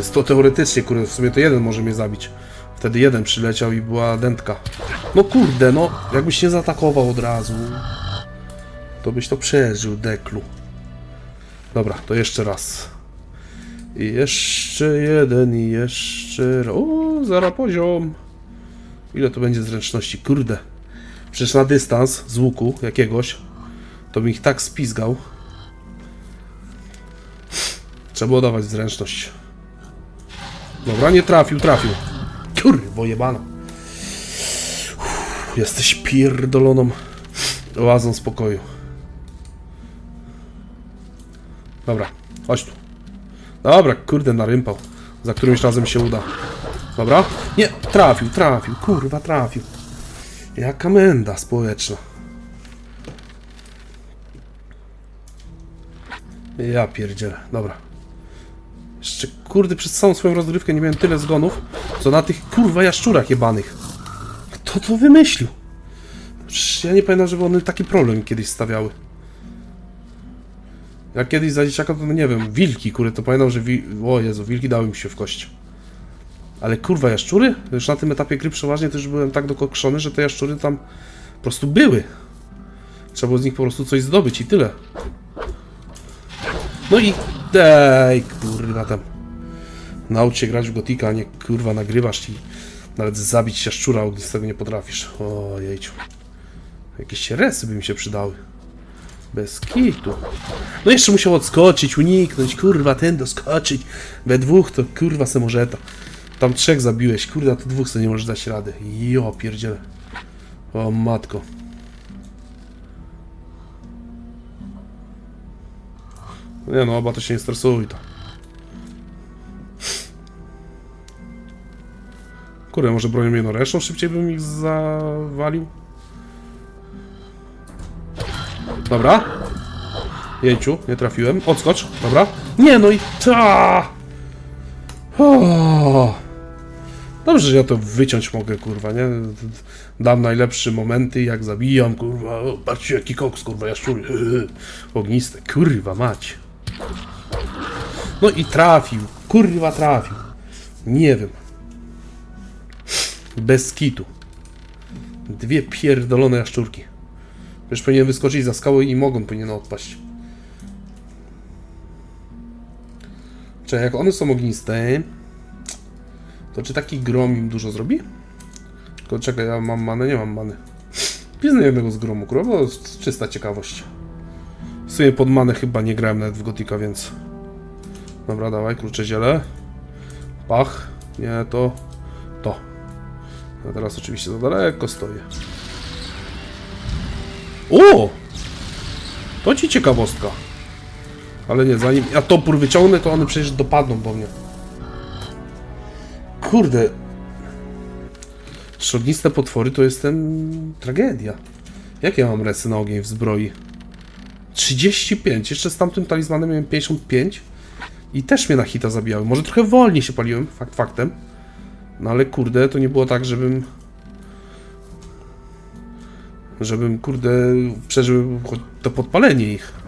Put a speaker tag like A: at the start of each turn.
A: Czysto teoretycznie, kurde, w sumie to jeden może mnie zabić. Wtedy jeden przyleciał i była dętka. No kurde, no, jakbyś nie zaatakował od razu, to byś to przeżył, deklu. Dobra, to jeszcze raz. I jeszcze jeden, i jeszcze... O, zara poziom. Ile to będzie zręczności? Kurde. Przecież na dystans z łuku jakiegoś, to bym ich tak spizgał. Trzeba było dawać zręczność. Dobra, nie trafił, trafił. Kurwo jebana. Jesteś pierdoloną oazą spokoju. Dobra, chodź tu. Dobra, kurde, narympał. Za którymś razem się uda. Dobra? Nie, trafił, trafił, kurwa, trafił. Jaka menda społeczna. Ja pierdzielę, dobra. Jeszcze, kurde, przez całą swoją rozgrywkę nie miałem tyle zgonów, co na tych, kurwa, jaszczurach jebanych. Kto to wymyślił? Przecież ja nie pamiętam, żeby one taki problem kiedyś stawiały. Jak kiedyś za dzieciaka, to no nie wiem, wilki, kurde, to pamiętam, że wi... O Jezu, wilki dały mi się w kość. Ale kurwa, jaszczury? Już na tym etapie gry przeważnie też byłem tak dokokszony, że te jaszczury tam po prostu były. Trzeba było z nich po prostu coś zdobyć i tyle. No i dej, kurwa tam. Naucz się grać w gotika, a nie kurwa nagrywasz i nawet zabić się szczura ognistego nie potrafisz. O jejciu. Jakieś resy by mi się przydały. Bez kitu. No jeszcze musiał odskoczyć, uniknąć, kurwa, ten doskoczyć. We dwóch to kurwa se może to. Tam trzech zabiłeś, kurwa, to dwóch sobie nie możesz dać rady. Jo, pierdziele. O matko. Nie no, oba to się nie stresuj to. Kurde, może bronią jedną resztą szybciej bym ich zawalił? Dobra. Jejciu, nie trafiłem. Odskocz, dobra. Nie no i ta! Dobrze, że ja to wyciąć mogę, kurwa, nie? Dam najlepsze momenty, jak zabijam, kurwa. Patrzcie, jaki koks, kurwa, jaszczury. Ogniste, kurwa, mać. No i trafił, kurwa, trafił. Nie wiem. Bez kitu. Dwie pierdolone jaszczurki. Już powinien wyskoczyć za skałę i mogą powinien odpaść. Czekaj, jak one są ogniste, to czy taki grom im dużo zrobi? Tylko czekaj, ja mam manę, nie mam many. Piznę jednego z gromu, kurwa, bo czysta ciekawość. W sumie pod manę chyba nie grałem nawet w Gotika, więc... Dobra, dawaj, krucze ziele. Pach. Nie. To. A teraz oczywiście za daleko stoję. O! To ci ciekawostka. Ale nie, zanim ja topór wyciągnę, to one przecież dopadną do mnie. Kurde. Szogniste potwory to jestem tragedia. Jakie mam resy na ogień w zbroi? 35. Jeszcze z tamtym talizmanem miałem 55. I też mnie na hita zabijały. Może trochę wolniej się paliłem, fakt faktem. No ale kurde, to nie było tak, żebym... Żebym, kurde, przeżył to podpalenie ich.